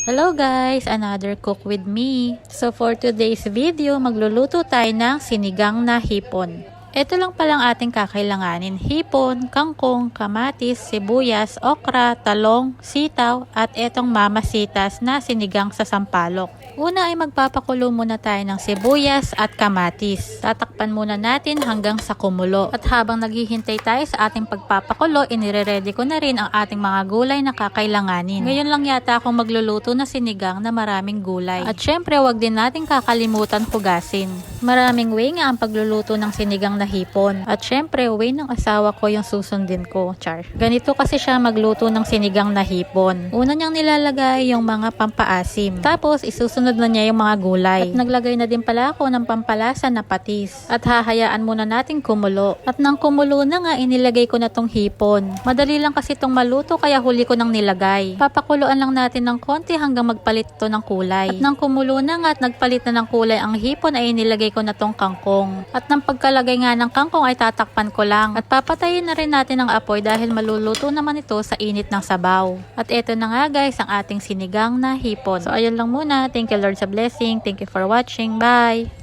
Hello guys! Another cook with me. So for today's video, magluluto tayo ng sinigang na hipon. Ito lang palang ating kakailanganin. Hipon, kangkong, kamatis, sibuyas, okra, talong, sitaw, at etong mamasitas na sinigang sa sampalok. Una ay magpapakulo muna tayo ng sibuyas at kamatis. Tatakpan muna natin hanggang sa kumulo. At habang naghihintay tayo sa ating pagpapakulo, inire-ready ko na rin ang ating mga gulay na kakailanganin. Ngayon lang yata akong magluluto na sinigang na maraming gulay. At syempre, wag din natin kakalimutan hugasin. Maraming way nga ang pagluluto ng sinigang na hipon. At syempre, way ng asawa ko yung susundin ko, char. Ganito kasi siya magluto ng sinigang na hipon. Una niyang nilalagay yung mga pampaasim. Tapos, isusunod na niya yung mga gulay. At naglagay na din pala ako ng pampalasa na patis. At hahayaan muna natin kumulo. At nang kumulo na nga, inilagay ko na tong hipon. Madali lang kasi itong maluto kaya huli ko nang nilagay. Papakuluan lang natin ng konti hanggang magpalit to ng kulay. At nang kumulo na nga at nagpalit na ng kulay ang hipon ay inilagay ko na tong kangkong. At nang pagkalagay nga ng kangkong ay tatakpan ko lang. At papatayin na rin natin ang apoy dahil maluluto naman ito sa init ng sabaw. At eto na nga guys ang ating sinigang na hipon. So ayun lang muna. Thank you Lord sa blessing. Thank you for watching. Bye!